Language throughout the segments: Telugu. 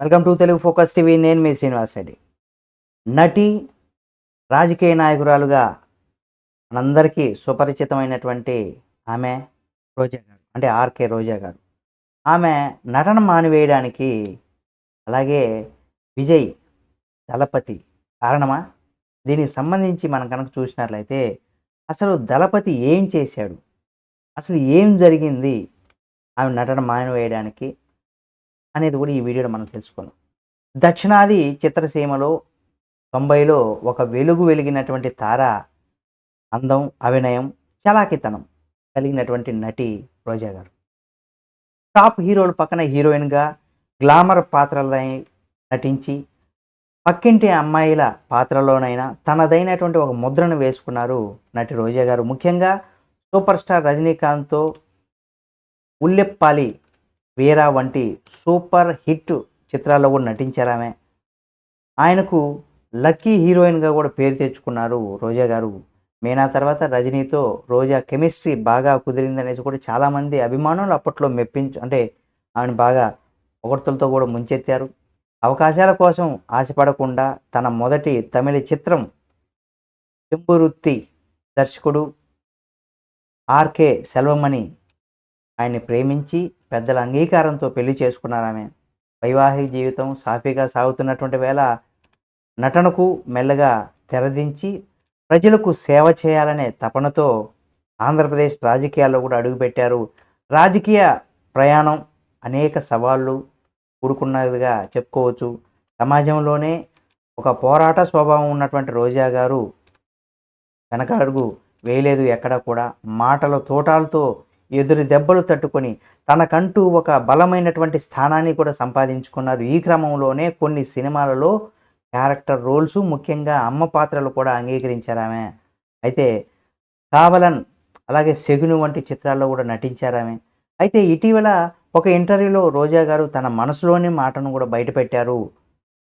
Welcome to Telugu Focus TV. నేను మీ శ్రీనివాస్ రెడ్డి. నటి రాజకీయ నాయకురాలుగా మనందరికీ సుపరిచితమైనటువంటి ఆమె రోజా గారు అంటే ఆర్కే రోజా గారు. ఆమె నటన మానివేయడానికి అలాగే విజయ్ దళపతి కారణమా? దీనికి సంబంధించి మనం కనుక చూసినట్లయితే అసలు దళపతి ఏం చేశాడు? అసలు ఏం జరిగింది? ఆమె నటన మానివేయడానికి అనేది కూడా ఈ వీడియోలో మనం తెలుసుకుందాం. దక్షిణాది చిత్రసీమలో తొంభైలో ఒక వెలుగు వెలిగినటువంటి తార అందం అభినయం చలాకితనం కలిగినటువంటి నటి రోజా గారు. టాప్ హీరోల పక్కన హీరోయిన్గా గ్లామర్ పాత్రలై నటించి పక్కింటి అమ్మాయిల పాత్రలోనైనా తనదైనటువంటి ఒక ముద్రను వేసుకున్నారు నటి రోజా గారు. ముఖ్యంగా సూపర్ స్టార్ రజనీకాంత్తో ఉల్లెప్పాలి వీరా వంటి సూపర్ హిట్ చిత్రాల్లో కూడా నటించారు ఆమె. ఆయనకు లక్కీ హీరోయిన్గా కూడా పేరు తెచ్చుకున్నారు రోజా గారు. మీనా తర్వాత రజనీతో రోజా కెమిస్ట్రీ బాగా కుదిరిందనేసి కూడా చాలామంది అభిమానులు అప్పట్లో మెప్పించు అంటే ఆమెను బాగా పొగడ్తలతో కూడా ముంచెత్తారు. అవకాశాల కోసం ఆశపడకుండా తన మొదటి తమిళ చిత్రం చెంబురుత్తి దర్శకుడు ఆర్కే సెల్వమణి ఆయన్ని ప్రేమించి పెద్దల అంగీకారంతో పెళ్ళి చేసుకున్నారు ఆమె. వైవాహిక జీవితం సాఫీగా సాగుతున్నటువంటి వేళ నటనకు మెల్లగా తెరదించి ప్రజలకు సేవ చేయాలనే తపనతో ఆంధ్రప్రదేశ్ రాజకీయాల్లో కూడా అడుగుపెట్టారు. రాజకీయ ప్రయాణం అనేక సవాళ్ళు కూడుకున్నదిగా చెప్పుకోవచ్చు. సమాజంలోనే ఒక పోరాట స్వభావం ఉన్నటువంటి రోజా గారు వెనక అడుగు వేయలేదు ఎక్కడ కూడా. మాటల తోటాలతో ఎదురు దెబ్బలు తట్టుకొని తనకంటూ ఒక బలమైనటువంటి స్థానాన్ని కూడా సంపాదించుకున్నారు. ఈ క్రమంలోనే కొన్ని సినిమాలలో క్యారెక్టర్ రోల్స్ ముఖ్యంగా అమ్మ పాత్రలు కూడా అంగీకరించారు ఆమె. అయితే కావలన్ అలాగే సెగును వంటి చిత్రాల్లో కూడా నటించారు ఆమె. అయితే ఇటీవల ఒక ఇంటర్వ్యూలో రోజా గారు తన మనసులోని మాటను కూడా బయటపెట్టారు.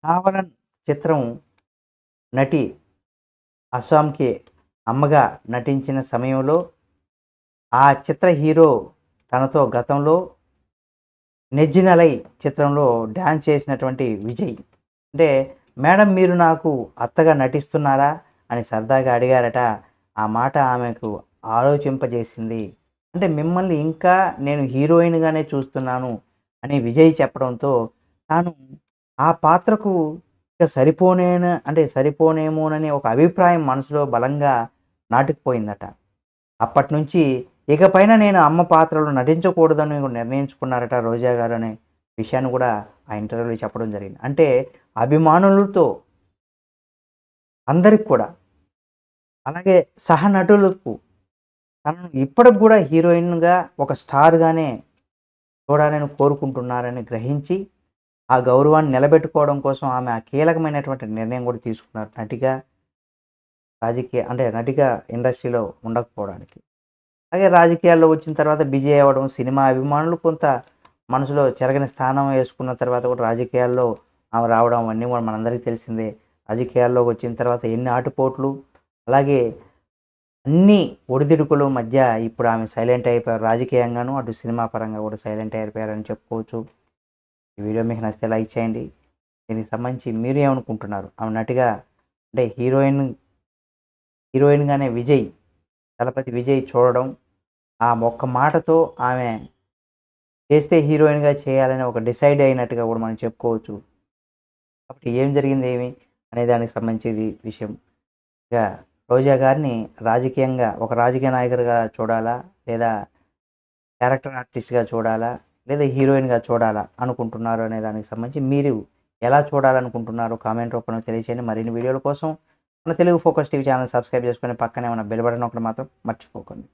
కావలన్ చిత్రం నటి అస్సాంకి అమ్మగా నటించిన సమయంలో ఆ చిత్ర హీరో తనతో గతంలో నెజ్జినలై చిత్రంలో డ్యాన్స్ చేసినటువంటి విజయ్. అంటే మేడం మీరు నాకు అత్తగా నటిస్తున్నారా? అని సరదాగా అడిగారట. ఆ మాట ఆమెకు ఆలోచింపజేసింది. అంటే మిమ్మల్ని ఇంకా నేను హీరోయిన్గానే చూస్తున్నాను అని విజయ్ చెప్పడంతో తాను ఆ పాత్రకు ఇక సరిపోనేను అంటే సరిపోనేమోనని ఒక అభిప్రాయం మనసులో బలంగా నాటుకుపోయిందట. అప్పటి నుంచి ఇకపైన నేను అమ్మ పాత్రలో నటించకూడదని నిర్ణయించుకున్నారట రోజా గారు అనే విషయాన్ని కూడా ఆ ఇంటర్వ్యూలో చెప్పడం జరిగింది. అంటే అభిమానులతో అందరికి కూడా అలాగే సహనటులకు తనను ఇప్పటికి కూడా హీరోయిన్గా ఒక స్టార్గానే చూడాలని కోరుకుంటున్నారని గ్రహించి ఆ గౌరవాన్ని నిలబెట్టుకోవడం కోసం ఆమె ఆ కీలకమైనటువంటి నిర్ణయం కూడా తీసుకున్నారు నటిగా రాజకీయ అంటే నటిగా ఇండస్ట్రీలో ఉండకపోవడానికి. అలాగే రాజకీయాల్లో వచ్చిన తర్వాత బిజీ అవ్వడం సినిమా అభిమానులు కొంత మనసులో చెరగని స్థానం వేసుకున్న తర్వాత కూడా రాజకీయాల్లో ఆమె రావడం అన్నీ కూడా మనందరికీ తెలిసిందే. రాజకీయాల్లోకి వచ్చిన తర్వాత ఎన్ని ఆటుపోట్లు అలాగే అన్ని ఒడిదుడుకుల మధ్య ఇప్పుడు ఆమె సైలెంట్ అయిపోయారు. రాజకీయంగాను అటు సినిమా పరంగా కూడా సైలెంట్ అయిపోయారని చెప్పుకోవచ్చు. ఈ వీడియో మీకు నచ్చితే లైక్ చేయండి. దీనికి సంబంధించి మీరు ఏమనుకుంటున్నారు? ఆమె నటిగా అంటే హీరోయిన్ హీరోయిన్గానే విజయ్ దళపతి విజయ్ చూడడం ఆ ఒక్క మాటతో ఆమె చేస్తే హీరోయిన్గా చేయాలని ఒక డిసైడ్ అయినట్టుగా కూడా మనం చెప్పుకోవచ్చు. కాబట్టి ఏం జరిగింది ఏమి అనే దానికి సంబంధించి విషయం. ఇక రోజా గారిని రాజకీయంగా ఒక రాజకీయ నాయకుడిగా చూడాలా? లేదా క్యారెక్టర్ ఆర్టిస్ట్గా చూడాలా? లేదా హీరోయిన్గా చూడాలా అనుకుంటున్నారు అనే దానికి సంబంధించి మీరు ఎలా చూడాలనుకుంటున్నారో కామెంట్ రూపంలో తెలియజేయండి మరిన్ని వీడియోల కోసం మన Telugu Focus TV channel subscribe చేసుకొని పక్కనే ఉన్న బెల్ బటన్ ఒకటి మాత్రం మర్చిపోకండి.